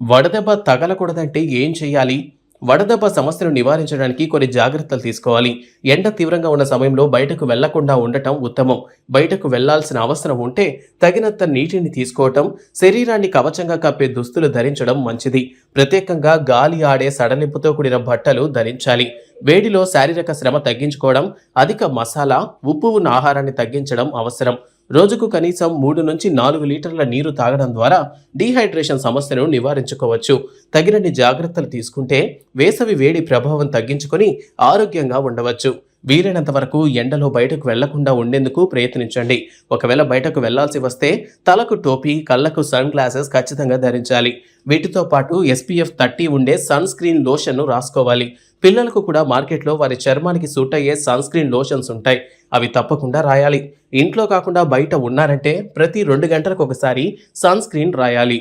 వడదెబ్బ తగలకూడదంటే ఏం చేయాలి వడదెబ్బ సమస్యను నివారించడానికి కొన్ని జాగ్రత్తలు తీసుకోవాలి. ఎండ తీవ్రంగా ఉన్న సమయంలో బయటకు వెళ్ళకుండా ఉండటం ఉత్తమం. బయటకు వెళ్ళాల్సిన అవసరం ఉంటే తగినంత నీటిని తీసుకోవటం శరీరాన్ని కవచంగా కప్పే దుస్తులు ధరించడం మంచిది. ప్రత్యేకంగా గాలి ఆడే సడలింపుతో కూడిన బట్టలు ధరించాలి. వేడిలో శారీరక శ్రమ తగ్గించుకోవడం అధిక మసాలా ఉప్పు ఉన్న ఆహారాన్ని తగ్గించడం అవసరం. రోజుకు కనీసం మూడు నుంచి నాలుగు లీటర్ల నీరు తాగడం ద్వారా డీహైడ్రేషన్ సమస్యను నివారించుకోవచ్చు. తగినన్ని జాగ్రత్తలు తీసుకుంటే వేసవి వేడి ప్రభావం తగ్గించుకొని ఆరోగ్యంగా ఉండవచ్చు. వీలైనంత వరకు ఎండలో బయటకు వెళ్ళకుండా ఉండేందుకు ప్రయత్నించండి. ఒకవేళ బయటకు వెళ్ళాల్సి వస్తే తలకు టోపీ కళ్ళకు సన్ గ్లాసెస్ ఖచ్చితంగా ధరించాలి. వీటితో పాటు ఎస్పీఎఫ్ థర్టీ ఉండే సన్ స్క్రీన్ లోషన్ను రాసుకోవాలి. పిల్లలకు కూడా మార్కెట్లో వారి చర్మానికి సూట్ అయ్యే సన్ స్క్రీన్ లోషన్స్ ఉంటాయి. అవి తప్పకుండా రాయాలి. ఇంట్లో కాకుండా బయట ఉన్నారంటే ప్రతి రెండు గంటలకు ఒకసారి సన్ స్క్రీన్ రాయాలి.